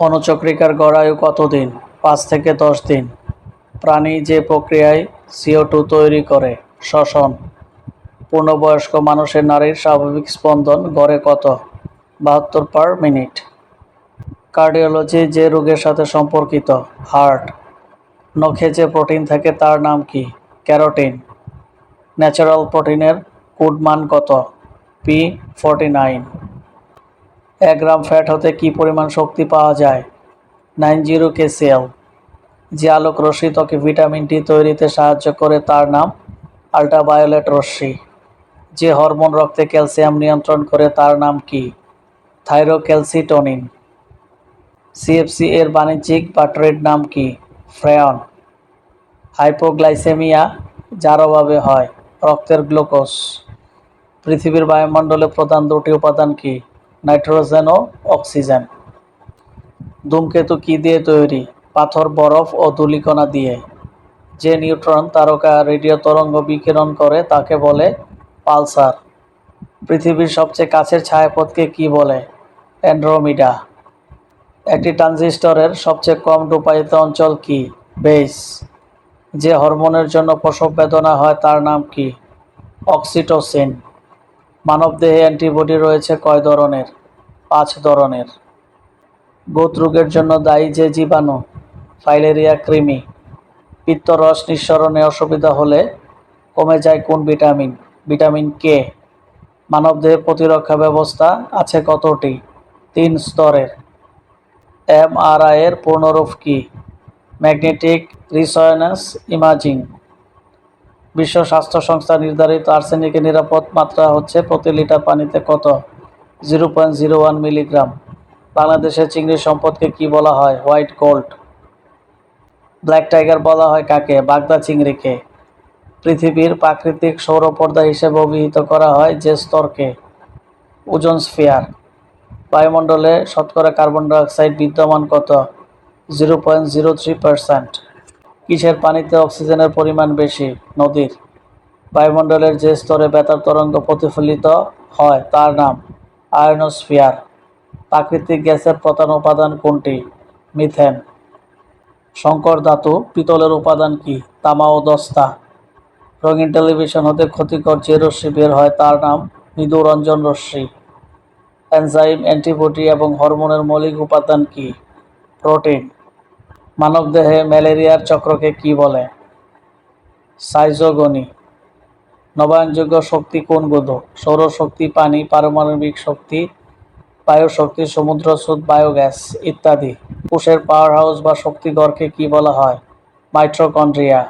অণুচক্রিকার গড়ায়ু কতদিন? পাঁচ থেকে দশ দিন। প্রাণী যে প্রক্রিয়ায় সিও টু তৈরি করে, শ্বসন। পূর্ণবয়স্ক মানুষের নারীর স্বাভাবিক স্পন্দন গড়ে কত? বাহাত্তর পার মিনিট। কার্ডিওলজি যে রোগের সাথে সম্পর্কিত, হার্ট। নখে যে প্রোটিন থাকে, তার নাম কি? ক্যারোটিন। ন্যাচারাল প্রোটিনের কোড মান কত? পি ফর্টি নাইন এক গ্রাম ফ্যাট হতে কি পরিমাণ শক্তি পাওয়া যায়? Nine zero KCL. যে আলোক রশ্মি ত্বকে ভিটামিন ডি তৈরিতে সাহায্য করে তার নাম আল্ট্রাভায়োলেট রশ্মি। যে হরমোন রক্তে ক্যালসিয়াম নিয়ন্ত্রণ করে তার নাম কি? থাইরোক্যালসিটোনিন। সিএফসি এর বাণিজ্যিক বা ট্রেড নাম কি? ফ্রেয়ন। হাইপোগ্লাইসেমিয়া, যার অভাবে হয় রক্তের গ্লুকোজ। পৃথিবীর বায়ুমণ্ডলে প্রধান দুটি উপাদান কি? নাইট্রোজেন ও অক্সিজেন। ধূমকেতু কি দিয়ে তৈরি? পাথর, বরফ ও ধূলিকণা দিয়ে। যে নিউট্রন তারকা রেডিও তরঙ্গ বিকিরণ করে তাকে বলে পালসার। পৃথিবীর সবচেয়ে কাছের ছায়াপথকে কি বলে? অ্যান্ড্রোমিডা। একটি ট্রানজিস্টরের সবচেয়ে কম ডোপায়িত অঞ্চল কি? বেস। যে হরমোনের জন্য প্রসব বেদনা হয় তার নাম কি? অক্সিটোসিন। মানবদেহে অ্যান্টিবডি রয়েছে কয় ধরনের? পাঁচ ধরনের। গোত রোগের জন্য দায়ী যে জীবাণু, ফাইলেরিয়া, কৃমি। পিত্তরস নিঃসরণে অসুবিধা হলে কমে যায় কোন ভিটামিন? Vitamin K? মানবদেহে প্রতিরক্ষা ব্যবস্থা আছে কতটি? তিন স্তরের। এমআরআই এর পূর্ণরূপ কি? Magnetic resonance imaging. বিশ্ব স্বাস্থ্য সংস্থা নির্ধারিত আর্সেনিকের নিরাপদ মাত্রা হচ্ছে প্রতি লিটার পানিতে কত? Zero point zero one milligram. বাংলাদেশের চিংড়ি সম্পদকে কি বলা হয়? হোয়াইট গোল্ড ব্ল্যাক টাইগার বলা হয় কাকে? বাগদা চিংড়িকে। পৃথিবীর প্রাকৃতিক সৌরপর্দা হিসেবে অভিহিত করা হয় যে স্তরকে। ওজন স্ফিয়ার। বায়ুমণ্ডলে শতকরা কার্বন ডাইঅক্সাইড বিদ্যমান কত? Zero point zero three percent. কিসের পানিতে অক্সিজেনের পরিমাণ বেশি? নদীর। বায়ুমণ্ডলের যে স্তরে বেতার তরঙ্গ প্রতিফলিত হয়, তার নাম আয়নোস্ফিয়ার। প্রাকৃতিক গ্যাসের প্রধান উপাদান কোনটি? মিথেন। সংকর ধাতু, পিতলের উপাদান কি? তামা ও দস্তা। রঙিন টেলিভিশন হতে ক্ষতিকর যে রশ্মি বের হয়, তার নাম মৃদুরঞ্জন রশ্মি। এনজাইম, অ্যান্টিবডি এবং হরমোনের মৌলিক উপাদান কি? প্রোটিন। মানবদেহে ম্যালেরিয়ার চক্রকে কি বলে? সাইজোগনি। নবায়নযোগ্য শক্তি কোন কোনগুলো সৌরশক্তি, পানি, পারমাণবিক শক্তি বায়ু শক্তি সমুদ্র স্রোত বায়োগ্যাস ইত্যাদি। কোষের পাওয়ার হাউস বা শক্তিগড়কে কি বলা হয়? মাইট্রোকন্ড্রিয়া।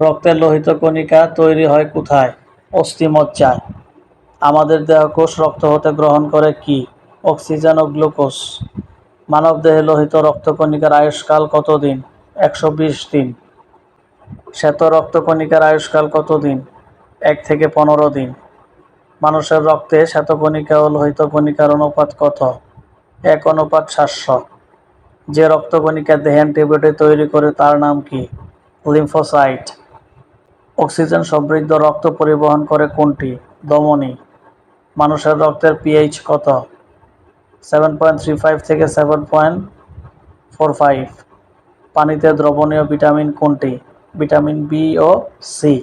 রক্তের লোহিত কণিকা তৈরি হয় কোথায়? অস্থিমজ্জায় আমাদের দেহকোষ রক্ত হতে গ্রহণ করে কি? অক্সিজেন ও গ্লুকোজ। মানবদেহে লোহিত রক্তকণিকার আয়ুষ্কাল কতদিন? একশো বিশ দিন। শ্বেত রক্তকণিকার আয়ুষ্কাল কতদিন? এক থেকে পনেরো দিন। মানুষের রক্তে শ্বেতকণিকা ও লোহিত কণিকার অনুপাত কত? এক অনুপাত সাতশো। যে রক্তকণিকা দেহে অ্যান্টিবডি তৈরি করে তার নাম কি? লিম্ফোসাইট। অক্সিজেন সমৃদ্ধ রক্ত পরিবহন করে কোনটি? ধমনী মানুষের রক্তের পিএইচ কত? সেভেন পয়েন্ট থ্রি ফাইভ থেকে সেভেন পয়েন্ট ফোর ফাইভ পানিতে দ্রবণীয় ভিটামিন কোনটি? ভিটামিন বি ও সি